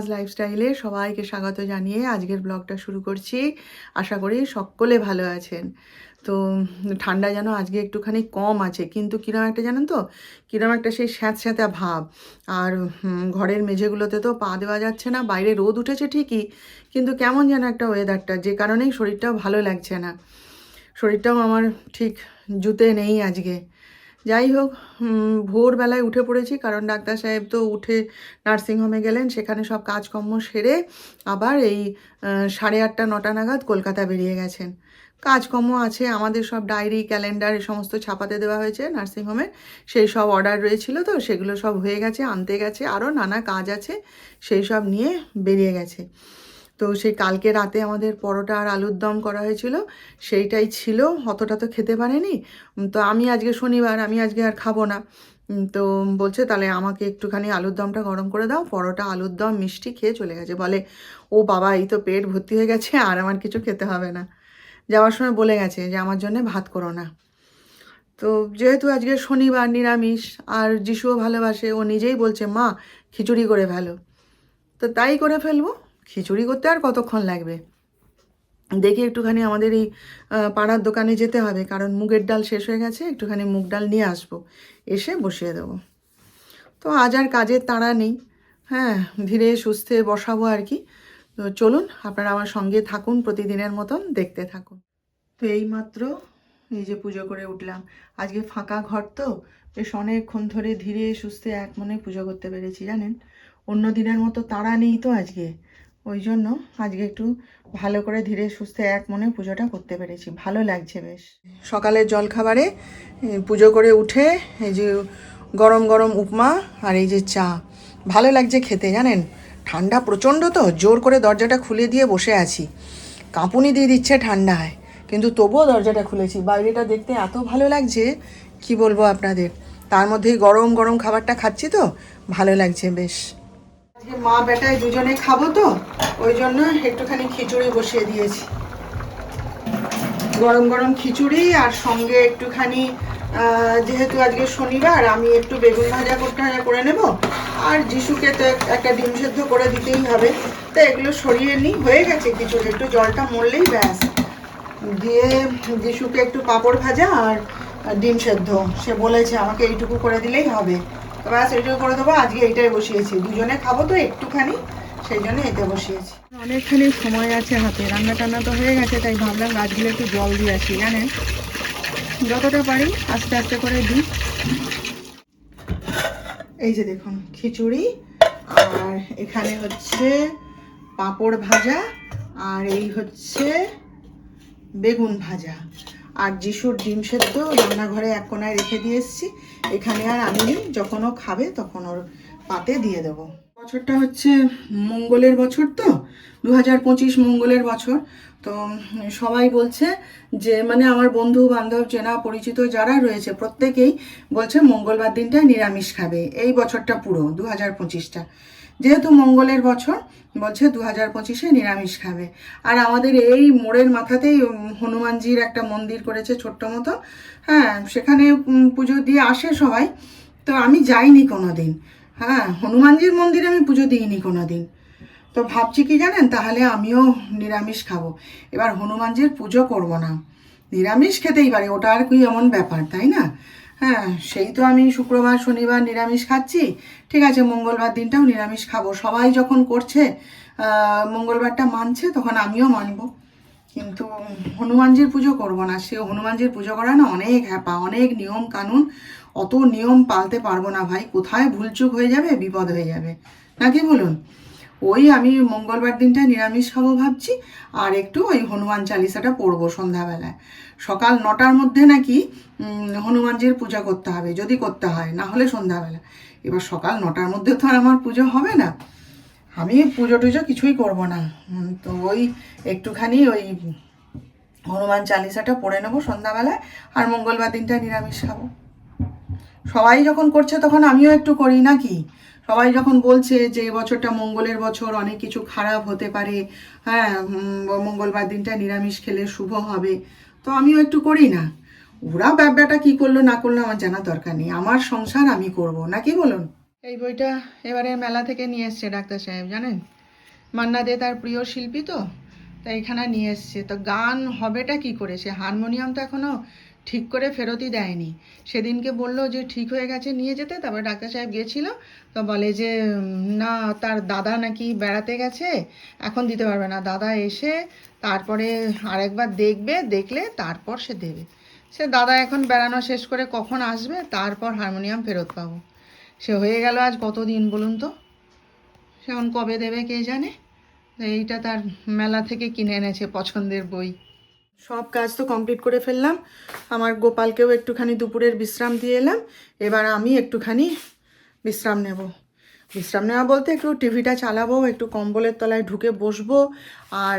সুপ্রভাস লাইফস্টাইলে সবাইকে স্বাগত জানিয়ে আজকের ব্লগটা শুরু করছি। আশা করি সকলে ভালো আছেন। তো ঠান্ডা যেন আজকে একটুখানি কম আছে, কিন্তু কিরম একটা জানেন তো? কিরম একটা সেই স্যাঁত স্যাঁতা ভাব। আর ঘরের মেঝেগুলোতে তো পা দেওয়া যাচ্ছে না, বাইরে রোদ উঠেছে ঠিকই, কিন্তু কেমন যেন একটা ওয়েদারটা যে কারণেই শরীরটাও ভালো লাগছে না। শরীরটাও আমার ঠিক জুতে নেই আজকে। যাই হোক ভোরবেলায় উঠে পড়েছি, কারণ ডাক্তার সাহেব তো উঠে নার্সিংহোমে গেলেন, সেখানে সব কাজকর্ম সেরে আবার এই সাড়ে আটটা, নটা নাগাদ কলকাতা বেরিয়ে গেছেন। কাজকর্ম আছে, আমাদের সব ডায়েরি, ক্যালেন্ডার এ সমস্ত ছাপাতে দেওয়া হয়েছে নার্সিংহোমে, সেই সব অর্ডার রয়েছিল তো, সেগুলো সব হয়ে গেছে, আনতে গেছে, আরও নানা কাজ আছে, সেই সব নিয়ে বেরিয়ে গেছে। তো সেই কালকে রাতে আমাদের পরোটা আর আলুর দম করা হয়েছিল, সেইটাই ছিল, অতটা তো খেতে পারেনি। তো আমি আজকে শনিবার, আমি আজকে আর খাব না। তো বলছে তাহলে আমাকে একটুখানি আলুর দমটা গরম করে দাও, পরোটা, আলুর দম, মিষ্টি খেয়ে চলে গেছে। বলে, ও বাবা, এই তো পেট ভর্তি হয়ে গেছে, আর আমার কিছু খেতে হবে না। যাওয়ার সময় বলে গেছে যে, আমার জন্য ভাত করো না। তো যেহেতু আজকে শনিবার নিরামিষ, আর যিশুও ভালোবাসে, ও নিজেই বলছে, মা, খিচুড়ি করে ফেলো। তো তাই করে ফেলব। খিচুড়ি করতে আর কতক্ষণ লাগবে? দেখি একটুখানি আমাদের এই পাড়ার দোকানে যেতে হবে, কারণ মুগের ডাল শেষ হয়ে গেছে, একটুখানি মুগ ডাল নিয়ে আসব। এসে বসিয়ে দেবো। তো আজ আর কাজের তাড়া নেই। হ্যাঁ ধীরে সুস্থে বসাবো আর কি। তো চলুন, আপনারা আমার সঙ্গে থাকুন, প্রতিদিনের মতন দেখতে থাকুন। তো এইমাত্র এই যে পুজো করে উঠলাম। আজকে ফাঁকা ঘর তো, বেশ অনেকক্ষণ ধরে ধীরে সুস্থে এক মনে পুজো করতে পেরেছি, জানেন? অন্য দিনের মতো তাড়া নেই তো আজকে। ওই জন্য আজকে একটু ভালো করে ধীরে সুস্থে এক মনে পুজোটা করতে পেরেছি। ভালো লাগছে বেশ। সকালের জলখাবারে পুজো করে উঠে এই যে গরম গরম উপমা আর এই যে চা। ভালো লাগছে খেতে, জানেন? ঠান্ডা প্রচণ্ড তো, জোর করে দরজাটা খুলে দিয়ে বসে আছি। কাঁপুনি দিয়ে দিচ্ছে ঠান্ডায়, কিন্তু তবুও দরজাটা খুলেছি। বাইরেটা দেখতে এত ভালো লাগছে, কি বলব আপনাদের? তার মধ্যেই গরম গরম খাবারটা খাচ্ছি তো, ভালো লাগছে বেশ। মা বেটায় দুজনে খাব তো, ওই জন্য একটুখানি খিচুড়ি বসিয়ে দিয়েছি। গরম গরম খিচুড়ি আর সঙ্গে একটুখানি যেহেতু আজকে শনিবার, আমি একটু বেগুন ভাজা করতে করে নেব। আর যিশুকে তো একটা ডিম সেদ্ধ করে দিতেই হবে। তো এগুলো সরিয়ে নিই, হয়ে গেছে খিচুড়ি। একটু জলটা মরলেই ব্যাস। দিয়ে যিশুকে একটু পাঁপড় ভাজা আর ডিম সেদ্ধ। সে বলেছে, আমাকে এইটুকু করে দিলেই হবে। ব্যাস এইটুকু করে দেবো। আজকে এইটাই বসিয়েছি। দুজনে খাব তো একটুখানি সেই জন্য এতে বসিয়েছি। অনেকখানি সময় আছে হাতে। রান্না টান্না তো হয়ে গেছে তাই ভাবলাম গাছগুলো একটু জল দিয়ে আসি জানেন? যতটা পারি আস্তে আস্তে করে দিই। এই যে দেখুন খিচুড়ি আর এখানে হচ্ছে পাঁপড় ভাজা আর এই হচ্ছে বেগুন ভাজা। আর যিশুর ডিম সেদ্ধ রান্নাঘরে এক কোনায় রেখে দিয়ে এসেছি। এখানে আর আমি যখন ও খাবে তখন ওর পাতে দিয়ে দেবো। বছরটা হচ্ছে মঙ্গলের বছর তো দু হাজার পঁচিশ মঙ্গলের বছর। তো সবাই বলছে যে মানে আমার বন্ধু, বান্ধব, চেনা, পরিচিত যারা রয়েছে, প্রত্যেকেই বলছে মঙ্গলবার দিনটা নিরামিষ খাবে। এই বছরটা পুরো দু হাজার পঁচিশটা। যেহেতু মঙ্গলের বছর, বলছে দু হাজার পঁচিশে নিরামিষ খাবে। আর আমাদের এই মোড়ের মাথাতেই হনুমানজির একটা মন্দির করেছে ছোট্ট মতো। হ্যাঁ সেখানে পুজো দিয়ে আসে সবাই। তো আমি যাইনি কোনো দিন হ্যাঁ হনুমানজির মন্দিরে আমি পুজো দিইনি কোনো দিন তো ভাবছি কি জানেন? তাহলে আমিও নিরামিষ খাব। এবার হনুমানজির পুজো করব না। নিরামিষ খেতেই পারি, ওটা আর কি এমন ব্যাপার, তাই না? হ্যাঁ সেই তো আমি শুক্রবার, শনিবার নিরামিষ খাচ্ছি। ঠিক আছে, মঙ্গলবার দিনটাও নিরামিষ খাব। সবাই যখন করছে মঙ্গলবারটা মানছে, তখন আমিও মানবো। কিন্তু হনুমানজির পুজো করব না। সে হনুমানজির পুজো করা না অনেক হ্যাপা, অনেক নিয়ম কানুন। অত নিয়ম পালতে পারব না ভাই। কোথায় ভুলচুক হয়ে যাবে, বিপদ হয়ে যাবে। নাকি বলুন? ওই আমি মঙ্গলবার দিনটা নিরামিষ খাব ভাবছি, আর একটু ওই হনুমান চালিসাটা পড়ব সন্ধ্যাবেলায়। সকাল নটার মধ্যে নাকি হনুমানজির পূজা করতে হবে, যদি করতে হয়, না হলে সন্ধ্যাবেলা। এবার সকাল নটার মধ্যে তো আর আমার পুজো হবে না। আমি পুজো টুজো কিছুই করব না। তো ওই একটুখানি ওই হনুমান চালিসাটা পড়ে নেব সন্ধ্যাবেলায়, আর মঙ্গলবার দিনটা নিরামিষ খাব। সবাই যখন করছে তখন আমিও একটু করি নাকি? সবাই যখন বলছে যে বছরটা মঙ্গলের বছর, অনেক কিছু খারাপ হতে পারে হ্যাঁ মঙ্গলবার দিনটা নিরামিষ খেলে শুভ হবে, তো আমিও একটু করি না। ওরা ব্যাপারটা কি করল, না করল আমার জানা দরকার নেই। আমার সংসার আমি করব, নাকি বলুন? এই বইটা এবারে মেলা থেকে নিয়ে এসছে ডাক্তার সাহেব, জানেন? মান্না দে তার প্রিয় শিল্পী তো তা এখানে নিয়ে এসছে। তো গান হবেটা কি করে? সে হারমোনিয়াম তো এখনও ঠিক করে ফেরতই দেয়নি। সেদিনকে বলল যে, ঠিক হয়ে গেছে, নিয়ে যেতে। তারপর ডাক্তার সাহেব গিয়েছিল, তো বলে যে, না, তার দাদা নাকি বেড়াতে গেছে, এখন দিতে পারবে না। দাদা এসে তারপরে আরেকবার দেখবে, দেখলে তারপর সে দেবে। সে দাদা এখন বেড়ানো শেষ করে কখন আসবে, তারপর হারমোনিয়াম ফেরত পাবো। সে হয়ে গেল আজ কতদিন বলুন তো? সে এখন কবে দেবে কে জানে? এইটা তার মেলা থেকে কিনে এনেছে পছন্দের বই। সব কাজ তো কমপ্লিট করে ফেললাম। আমার গোপালকেও একটুখানি দুপুরের বিশ্রাম দিয়ে এলাম। এবার আমি একটুখানি বিশ্রাম নেব। বিশ্রাম নেওয়া বলতে একটু টিভিটা চালাবো, একটু কম্বলের তলায় ঢুকে বসবো। আর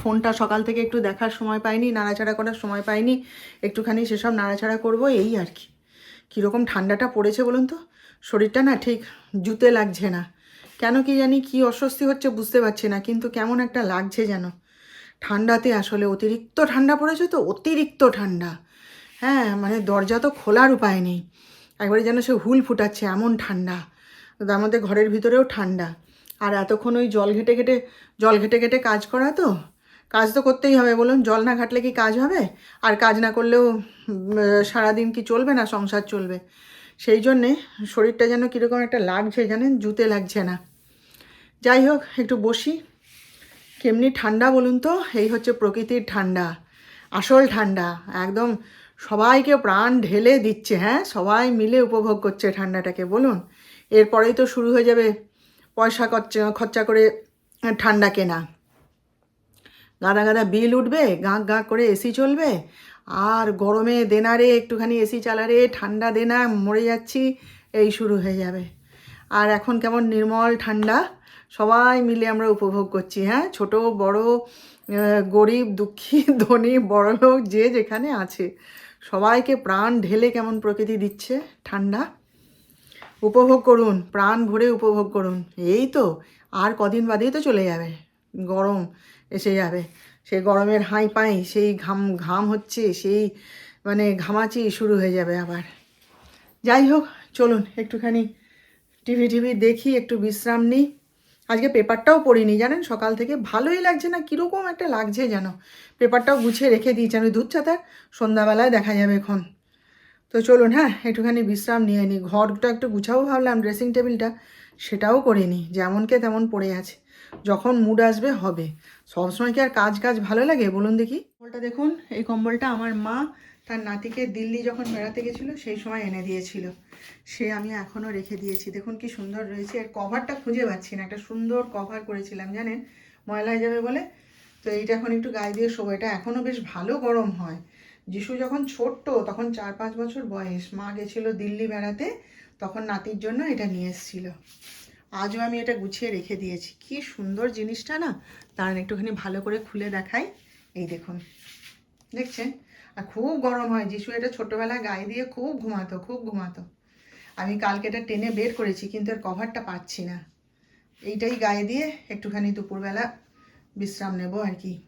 ফোনটা সকাল থেকে একটু দেখার সময় পাইনি, নাড়াচাড়া করার সময় পাইনি। একটুখানি সেসব নাড়াচাড়া করব, এই আর কি। কীরকম ঠান্ডাটা পড়েছে বলুন তো? শরীরটা না ঠিক জুতে লাগছে না। কেন কি জানি কি অস্বস্তি হচ্ছে বুঝতে পারছি না, কিন্তু কেমন একটা লাগছে যেন। ঠান্ডাতে আসলে অতিরিক্ত ঠান্ডা পড়েছে তো অতিরিক্ত ঠান্ডা। হ্যাঁ মানে দরজা তো খোলার উপায় নেই। একবারে যেন সে হুল ফুটাচ্ছে, এমন ঠান্ডা। মধ্যে ঘরের ভিতরেও ঠান্ডা। আর এতক্ষণ ওই জল ঘেটে ঘেটে, জল ঘেটে ঘেটে কাজ করা তো? কাজ তো করতেই হবে বলুন, জল না ঘাটলে কি কাজ হবে? আর কাজ না করলেও সারাদিন কি চলবে না সংসার চলবে? সেই জন্যে শরীরটা যেন কীরকম একটা লাগছে জানেন? জুতে লাগছে না। যাই হোক, একটু বসি। কেমনি ঠান্ডা বলুন তো, এই হচ্ছে প্রকৃতির ঠান্ডা, আসল ঠান্ডা, একদম সবাইকে প্রাণ ঢেলে দিচ্ছে হ্যাঁ? সবাই মিলে উপভোগ করছে ঠান্ডাটাকে, বলুন? এরপরেই তো শুরু হয়ে যাবে পয়সা খরচা খরচা করে ঠান্ডা কেনা। গাদা গাদা বিল উঠবে গাঁক গাঁক করে এসি চলবে, আর গরমে দেনারে একটুখানি এসি চালারে ঠান্ডা দেনা মরে যাচ্ছি, এই শুরু হয়ে যাবে। আর এখন কেমন নির্মল ঠান্ডা সবাই মিলে আমরা উপভোগ করছি হ্যাঁ? ছোট, বড় গরিব, দুঃখী, ধনী বড়লোক যে যেখানে আছে। সবাইকে প্রাণ ঢেলে কেমন প্রকৃতি দিচ্ছে ঠান্ডা? উপভোগ করুন, প্রাণ ভরে উপভোগ করুন। এই তো, আর কদিন বাদেই তো চলে যাবে, গরম এসে যাবে। সেই গরমের হাই পাই, সেই ঘাম ঘাম হচ্ছে, সেই মানে ঘামাচি শুরু হয়ে যাবে আবার। যাই হোক, চলুন, একটুখানি টিভি টিভি দেখি, একটু বিশ্রাম নিই। আজকে পেপারটাও পড়িনি, জানেন? সকাল থেকে ভালোই লাগছে না, কীরকম একটা লাগছে যেন। পেপারটাও গুছিয়ে রেখে দিয়েছি আমি দুধ চাতার সন্ধ্যাবেলায় দেখা যাবে এখন। তো চলুন হ্যাঁ একটুখানি বিশ্রাম নিয়ে নিই ঘরটা একটু গুছাও ভাবলাম ড্রেসিং টেবিলটা সেটাও করিনি যেমনকে তেমন পড়ে আছে। যখন মুড আসবে, হবে। সবসময় কি আর কাজ কাজ ভালো লাগে? বলুন দেখি। কম্বলটা দেখুন, এই কম্বলটা আমার মা তার নাতিকে দিল্লি যখন বেড়াতে গেছিল, সেই সময় এনে দিয়েছিল। সে আমি এখনও রেখে দিয়েছি। দেখুন কি সুন্দর রয়েছে। এর কভারটা খুঁজে পাচ্ছি না। একটা সুন্দর কভার করেছিলাম, জানেন? ময়লা হয়ে যাবে বলে। তো এইটা এখন একটু গায়ে দিয়ে শোবো। এটা এখনও বেশ ভালো গরম হয়। যিশু যখন ছোট্ট, তখন চার পাঁচ বছর বয়স। মা গেছিল দিল্লি বেড়াতে, তখন নাতির জন্য এটা নিয়ে এসেছিল। আজও আমি এটা গুছিয়ে রেখে দিয়েছি। কি সুন্দর জিনিসটা না? তার একটুখানি ভালো করে খুলে দেখাই। এই দেখুন। দেখছেন? আর খুব গরম হয়। যিশু এটা ছোটোবেলায় গায়ে দিয়ে খুব ঘুমাতো খুব ঘুমাতো। আমি কালকে এটা টেনে বের করেছি, কিন্তু এর কভারটা পাচ্ছি না। এইটাই গায়ে দিয়ে একটুখানি দুপুরবেলা বিশ্রাম নেব আর কি।